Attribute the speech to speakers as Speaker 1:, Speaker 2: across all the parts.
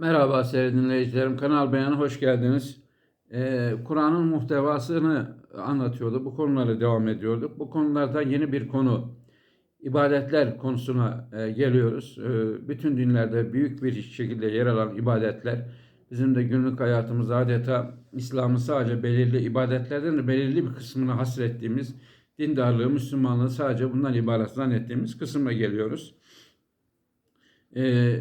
Speaker 1: Merhaba sevgili dinleyicilerim. Kanal Beyan'a hoş geldiniz. Ee, Kur'an'ın muhtevasını anlatıyordu. Bu konuları devam ediyorduk. Bu konulardan yeni bir konu, ibadetler konusuna e, geliyoruz. E, bütün dinlerde büyük bir şekilde yer alan ibadetler, bizim de günlük hayatımız adeta İslam'ın sadece belirli ibadetlerden de belirli bir kısmını hasrettiğimiz, dindarlığı, Müslümanlığı sadece bundan ibaret zannettiğimiz kısma geliyoruz. Ee,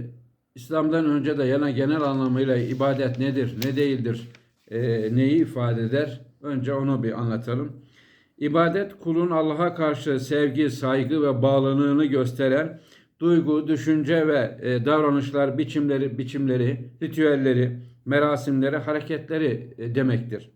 Speaker 1: İslam'dan önce de yana genel anlamıyla ibadet nedir, ne değildir, e, neyi ifade eder? Önce onu bir anlatalım. İbadet kulun Allah'a karşı sevgi, saygı ve bağlılığını gösteren duygu, düşünce ve e, davranışlar, biçimleri, biçimleri, ritüelleri, merasimleri, hareketleri e, demektir.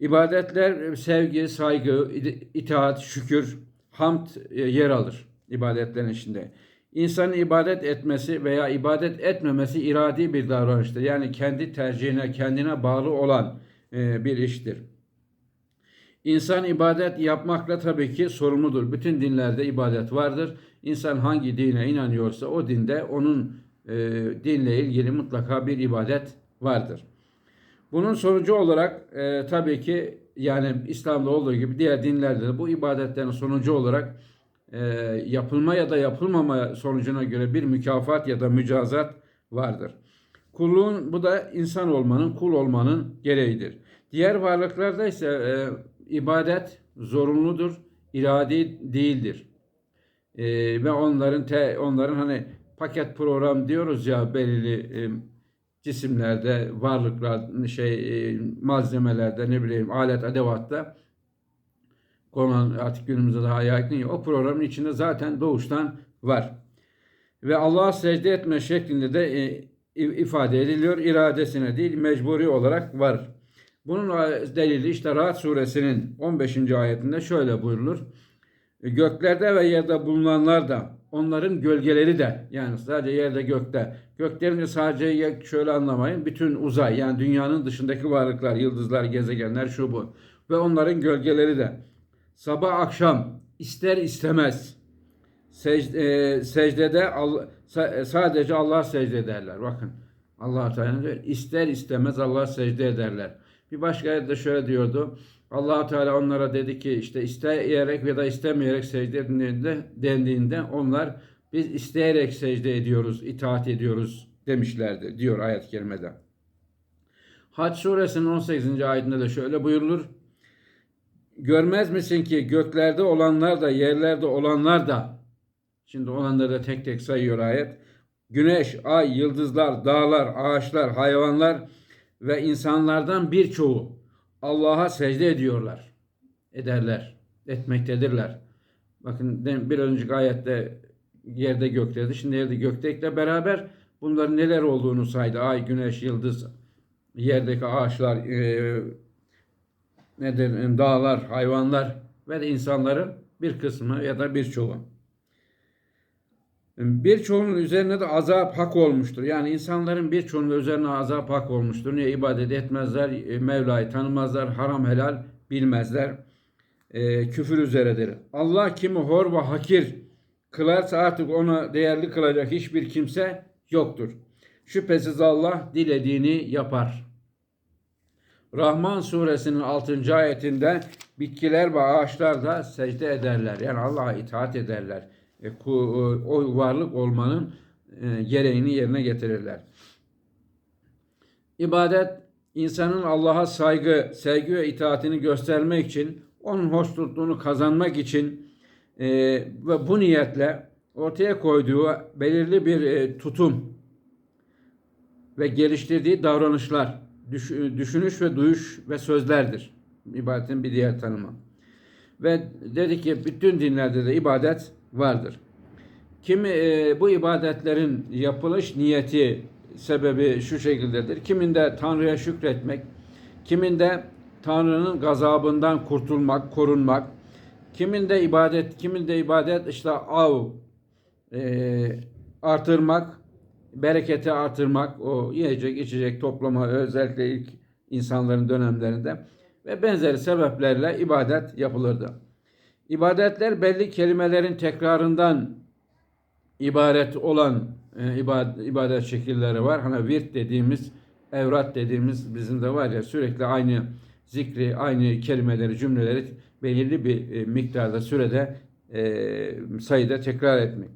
Speaker 1: İbadetler sevgi, saygı, itaat, şükür, hamd e, yer alır ibadetlerin içinde. İnsanın ibadet etmesi veya ibadet etmemesi iradi bir davranıştır. Yani kendi tercihine, kendine bağlı olan e, bir iştir. İnsan ibadet yapmakla tabii ki sorumludur. Bütün dinlerde ibadet vardır. İnsan hangi dine inanıyorsa o dinde onun e, dinle ilgili mutlaka bir ibadet vardır. Bunun sonucu olarak e, tabii ki yani İslam'da olduğu gibi diğer dinlerde de bu ibadetlerin sonucu olarak e, yapılma ya da yapılmama sonucuna göre bir mükafat ya da mücazat vardır. Kulluğun bu da insan olmanın, kul olmanın gereğidir. Diğer varlıklarda ise e, ibadet zorunludur, iradi değildir. E, ve onların te, onların hani paket program diyoruz ya belirli e, cisimlerde, varlıklar, şey e, malzemelerde ne bileyim alet edevatta konan artık günümüzde daha yaygın ya o programın içinde zaten doğuştan var. Ve Allah'a secde etme şeklinde de e, ifade ediliyor. iradesine değil mecburi olarak var. Bunun delili işte Rahat suresinin 15. ayetinde şöyle buyurulur. Göklerde ve yerde bulunanlar da onların gölgeleri de yani sadece yerde gökte. Göklerini sadece şöyle anlamayın. Bütün uzay yani dünyanın dışındaki varlıklar, yıldızlar, gezegenler şu bu. Ve onların gölgeleri de sabah akşam ister istemez secde, e, secdede Allah, sadece Allah secde ederler. Bakın Allah Teala diyor ister istemez Allah secde ederler. Bir başka ayette şöyle diyordu. allah Teala onlara dedi ki işte isteyerek ya da istemeyerek secde edildiğinde, dendiğinde onlar biz isteyerek secde ediyoruz, itaat ediyoruz demişlerdi diyor ayet-i kerimede. Hac suresinin 18. ayetinde de şöyle buyurulur. Görmez misin ki göklerde olanlar da yerlerde olanlar da şimdi olanları da tek tek sayıyor ayet. Güneş, ay, yıldızlar, dağlar, ağaçlar, hayvanlar ve insanlardan birçoğu Allah'a secde ediyorlar. Ederler. Etmektedirler. Bakın bir önceki ayette yerde gökteydi. Şimdi yerde göktekle beraber bunların neler olduğunu saydı. Ay, güneş, yıldız, yerdeki ağaçlar, e, nedir, dağlar, hayvanlar ve insanların bir kısmı ya da birçoğu. Birçoğunun üzerine de azap hak olmuştur. Yani insanların birçoğunun üzerine azap hak olmuştur. Niye ibadet etmezler, e, Mevla'yı tanımazlar, haram helal bilmezler. E, küfür üzeredir. Allah kimi hor ve hakir kılarsa artık ona değerli kılacak hiçbir kimse yoktur. Şüphesiz Allah dilediğini yapar. Rahman suresinin 6. ayetinde bitkiler ve ağaçlar da secde ederler. Yani Allah'a itaat ederler. E, o varlık olmanın e, gereğini yerine getirirler. İbadet insanın Allah'a saygı, sevgi ve itaatini göstermek için, onun hoşnutluğunu kazanmak için e, ve bu niyetle ortaya koyduğu belirli bir tutum ve geliştirdiği davranışlar düşünüş ve duyuş ve sözlerdir. İbadetin bir diğer tanımı. Ve dedi ki bütün dinlerde de ibadet vardır. Kimi e, bu ibadetlerin yapılış niyeti sebebi şu şekildedir. Kiminde Tanrı'ya şükretmek, kiminde Tanrı'nın gazabından kurtulmak, korunmak, kiminde ibadet, kiminde ibadet işte av e, artırmak, bereketi artırmak, o yiyecek, içecek toplama özellikle ilk insanların dönemlerinde ve benzeri sebeplerle ibadet yapılırdı. İbadetler belli kelimelerin tekrarından ibaret olan e, ibadet, ibadet şekilleri var. Hani virt dediğimiz, evrat dediğimiz bizim de var ya sürekli aynı zikri, aynı kelimeleri, cümleleri belirli bir e, miktarda sürede e, sayıda tekrar etmek.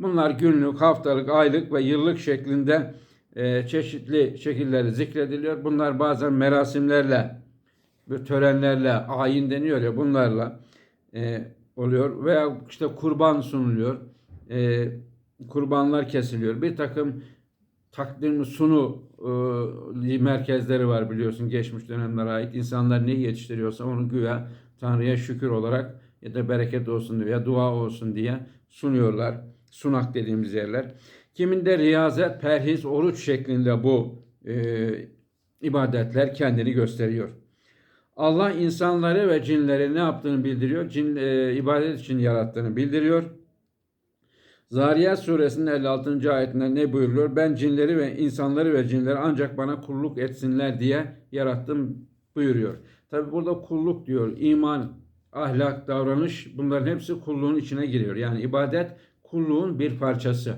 Speaker 1: Bunlar günlük, haftalık, aylık ve yıllık şeklinde e, çeşitli şekilleri zikrediliyor. Bunlar bazen merasimlerle, törenlerle, ayin deniyor ya bunlarla e, oluyor. Veya işte kurban sunuluyor. E, kurbanlar kesiliyor. Bir takım takdim sunu e, merkezleri var biliyorsun geçmiş dönemlere ait. İnsanlar ne yetiştiriyorsa onu güya Tanrı'ya şükür olarak ya da bereket olsun diye dua olsun diye sunuyorlar. Sunak dediğimiz yerler. Kiminde riyazet, perhiz, oruç şeklinde bu e, ibadetler kendini gösteriyor. Allah insanları ve cinleri ne yaptığını bildiriyor. Cin e, ibadet için yarattığını bildiriyor. Zariyat suresinin 56. ayetinde ne buyuruyor? Ben cinleri ve insanları ve cinleri ancak bana kulluk etsinler diye yarattım buyuruyor. Tabi burada kulluk diyor. İman, ahlak, davranış bunların hepsi kulluğun içine giriyor. Yani ibadet kulluğun bir parçası.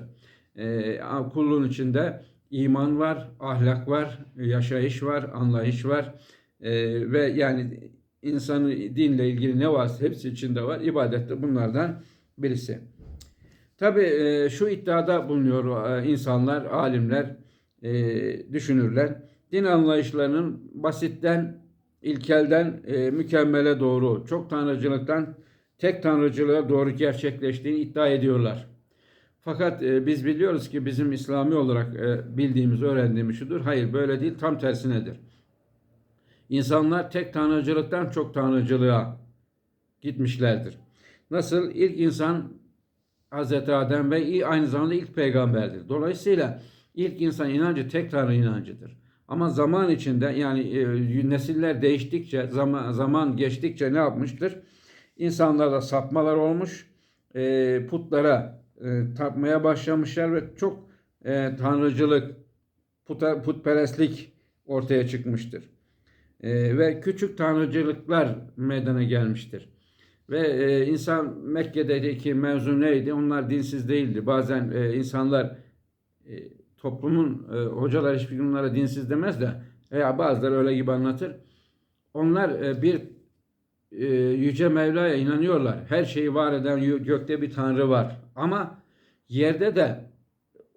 Speaker 1: Ee, kulluğun içinde iman var, ahlak var, yaşayış var, anlayış var. Ee, ve yani insanın dinle ilgili ne varsa hepsi içinde var. İbadet de bunlardan birisi. Tabi e, şu iddiada bulunuyor e, insanlar, alimler, e, düşünürler. Din anlayışlarının basitten, ilkelden e, mükemmele doğru, çok tanrıcılıktan tek tanrıcılığa doğru gerçekleştiğini iddia ediyorlar. Fakat e, biz biliyoruz ki bizim İslami olarak e, bildiğimiz, öğrendiğimiz şudur. Hayır böyle değil, tam tersinedir. İnsanlar tek tanrıcılıktan çok tanrıcılığa gitmişlerdir. Nasıl? ilk insan Hazreti Adem ve aynı zamanda ilk peygamberdir. Dolayısıyla ilk insan inancı tek tanrı inancıdır. Ama zaman içinde yani e, nesiller değiştikçe, zaman, zaman geçtikçe ne yapmıştır? İnsanlarda sapmalar olmuş, e, putlara e, tapmaya başlamışlar ve çok e, tanrıcılık, puta, putperestlik ortaya çıkmıştır. E, ve küçük tanrıcılıklar meydana gelmiştir. Ve e, insan Mekke'deki mevzu neydi? Onlar dinsiz değildi. Bazen e, insanlar e, toplumun e, hocalar hiçbir gün onlara dinsiz demez de veya bazıları öyle gibi anlatır. Onlar e, bir e, yüce Mevla'ya inanıyorlar. Her şeyi var eden gökte bir tanrı var. Ama yerde de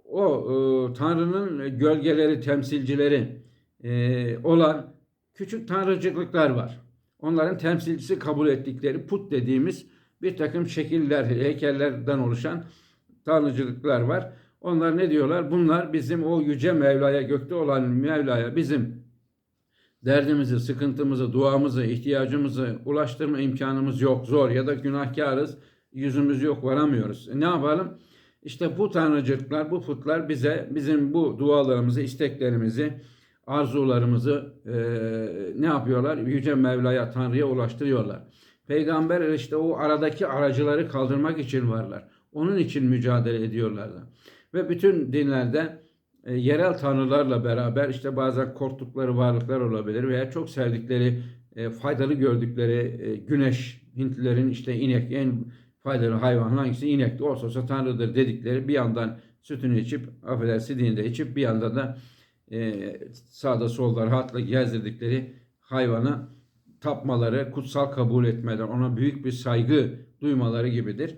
Speaker 1: o e, tanrının gölgeleri, temsilcileri e, olan küçük tanrıcılıklar var. Onların temsilcisi kabul ettikleri put dediğimiz bir takım şekiller, heykellerden oluşan tanrıcılıklar var. Onlar ne diyorlar? Bunlar bizim o yüce Mevla'ya, gökte olan Mevla'ya bizim derdimizi, sıkıntımızı, duamızı, ihtiyacımızı ulaştırma imkanımız yok. Zor ya da günahkarız. Yüzümüz yok, varamıyoruz. E ne yapalım? İşte bu tanrıcılıklar, bu putlar bize bizim bu dualarımızı, isteklerimizi, arzularımızı e, ne yapıyorlar? Yüce Mevla'ya, Tanrı'ya ulaştırıyorlar. Peygamber işte o aradaki aracıları kaldırmak için varlar. Onun için mücadele ediyorlardı. Ve bütün dinlerde e, yerel tanrılarla beraber işte bazen korktukları varlıklar olabilir veya çok sevdikleri, e, faydalı gördükleri e, güneş, Hintlilerin işte inek en faydalı hayvan hangisi inekti olsa olsa tanrıdır dedikleri bir yandan sütünü içip affedersin dinde içip bir yandan da sağda solda rahatla gezdirdikleri hayvana tapmaları, kutsal kabul etmeler, ona büyük bir saygı duymaları gibidir.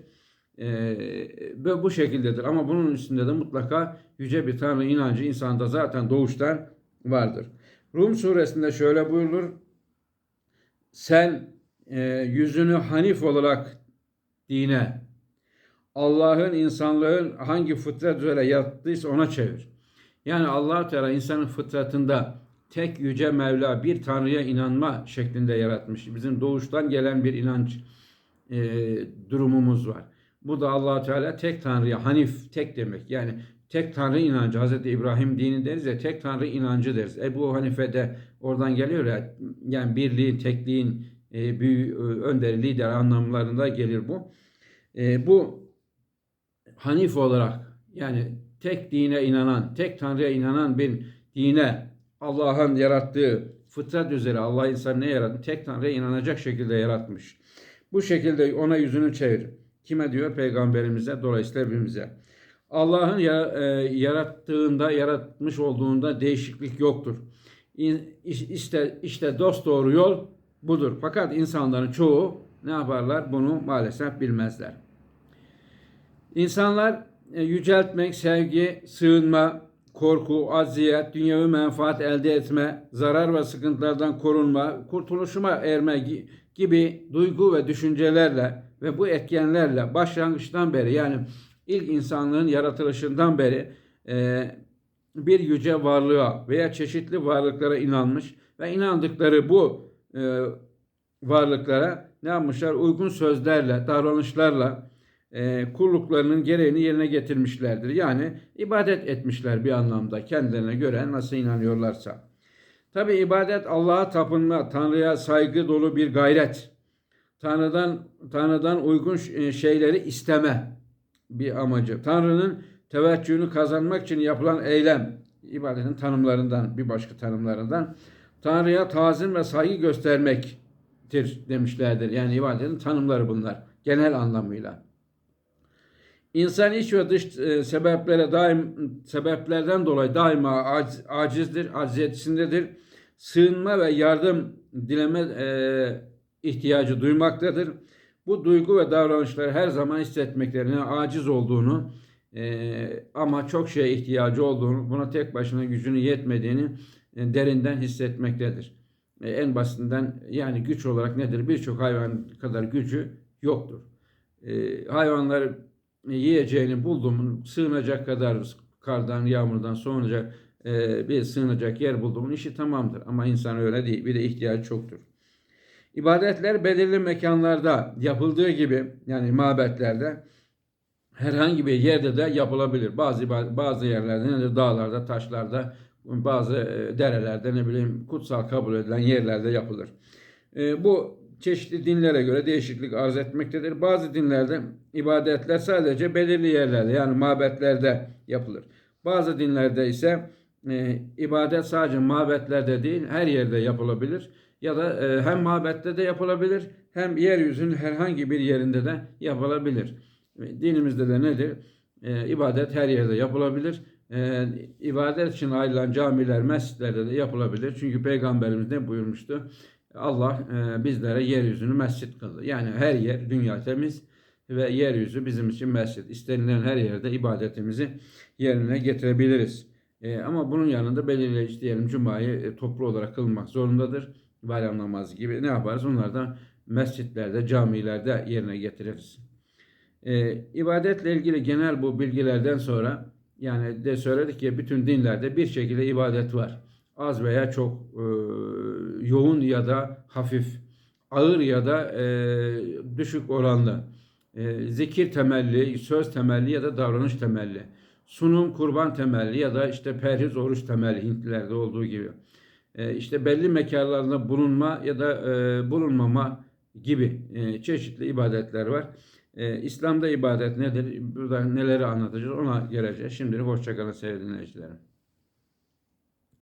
Speaker 1: E, bu şekildedir. Ama bunun üstünde de mutlaka yüce bir Tanrı inancı insanda zaten doğuştan vardır. Rum suresinde şöyle buyurulur. Sen e, yüzünü hanif olarak dine, Allah'ın insanlığın hangi fıtrat üzere yattıysa ona çevir. Yani allah Teala insanın fıtratında tek yüce Mevla bir Tanrı'ya inanma şeklinde yaratmış. Bizim doğuştan gelen bir inanç e, durumumuz var. Bu da allah Teala tek Tanrı'ya, Hanif, tek demek. Yani tek Tanrı inancı, Hz. İbrahim dini deriz ya, tek Tanrı inancı deriz. Ebu Hanife de oradan geliyor ya, yani birliğin, tekliğin, e, büyük, e, önderi, lider anlamlarında gelir bu. E, bu Hanif olarak yani tek dine inanan, tek Tanrı'ya inanan bir dine Allah'ın yarattığı fıtrat üzere Allah insan ne yarattı? Tek Tanrı'ya inanacak şekilde yaratmış. Bu şekilde ona yüzünü çevir. Kime diyor? Peygamberimize, dolayısıyla hepimize. Allah'ın e, yarattığında, yaratmış olduğunda değişiklik yoktur. İşte, işte dost doğru yol budur. Fakat insanların çoğu ne yaparlar? Bunu maalesef bilmezler. İnsanlar e, yüceltmek, sevgi, sığınma, korku, aziyet, dünyevi menfaat elde etme, zarar ve sıkıntılardan korunma, kurtuluşuma erme gi- gibi duygu ve düşüncelerle ve bu etkenlerle başlangıçtan beri yani ilk insanlığın yaratılışından beri e, bir yüce varlığa veya çeşitli varlıklara inanmış ve inandıkları bu e, varlıklara ne yapmışlar? Uygun sözlerle, davranışlarla e, kulluklarının gereğini yerine getirmişlerdir. Yani ibadet etmişler bir anlamda kendilerine göre nasıl inanıyorlarsa. Tabi ibadet Allah'a tapınma, Tanrı'ya saygı dolu bir gayret. Tanrı'dan Tanrı'dan uygun ş- şeyleri isteme bir amacı. Tanrı'nın teveccühünü kazanmak için yapılan eylem ibadetin tanımlarından bir başka tanımlarından Tanrı'ya tazim ve saygı göstermektir demişlerdir. Yani ibadetin tanımları bunlar genel anlamıyla. İnsan iç ve dış e, sebeplere daim sebeplerden dolayı daima ac- acizdir, acziyetindedir. Sığınma ve yardım dileme e, ihtiyacı duymaktadır. Bu duygu ve davranışları her zaman hissetmeklerine aciz olduğunu e, ama çok şeye ihtiyacı olduğunu, buna tek başına gücünü yetmediğini e, derinden hissetmektedir. E, en basitinden yani güç olarak nedir? Birçok hayvan kadar gücü yoktur. E, hayvanlar yiyeceğini buldu mu sığınacak kadar kardan, yağmurdan soğunacak e, bir sığınacak yer buldu mu işi tamamdır. Ama insan öyle değil. Bir de ihtiyacı çoktur. İbadetler belirli mekanlarda yapıldığı gibi yani mabetlerde herhangi bir yerde de yapılabilir. Bazı bazı yerlerde nedir? Dağlarda, taşlarda, bazı e, derelerde ne bileyim kutsal kabul edilen yerlerde yapılır. E, bu çeşitli dinlere göre değişiklik arz etmektedir. Bazı dinlerde ibadetler sadece belirli yerlerde yani mabetlerde yapılır. Bazı dinlerde ise e, ibadet sadece mabetlerde değil her yerde yapılabilir. Ya da e, hem mabette de yapılabilir hem yeryüzünün herhangi bir yerinde de yapılabilir. E, Dinimizde de nedir? E, ibadet her yerde yapılabilir. E, ibadet için ayrılan camiler, mescitlerde de yapılabilir. Çünkü Peygamberimiz ne buyurmuştu? Allah e, bizlere yeryüzünü mescit kıldı. Yani her yer dünya temiz ve yeryüzü bizim için mescit. İstenilen her yerde ibadetimizi yerine getirebiliriz. E, ama bunun yanında belirleyici diyelim Cuma'yı e, toplu olarak kılmak zorundadır. Bayram namazı gibi ne yaparız? Onları da mescitlerde, camilerde yerine getiririz. E, ibadetle ilgili genel bu bilgilerden sonra yani de söyledik ya bütün dinlerde bir şekilde ibadet var. Az veya çok e, yoğun ya da hafif, ağır ya da e, düşük oranlı. E, zikir temelli, söz temelli ya da davranış temelli. Sunum, kurban temelli ya da işte perhiz, oruç temelli Hintlilerde olduğu gibi. E, işte belli mekanlarda bulunma ya da e, bulunmama gibi e, çeşitli ibadetler var. E, İslam'da ibadet nedir? Burada neleri anlatacağız ona geleceğiz. Şimdilik hoşçakalın sevgili dinleyicilerim.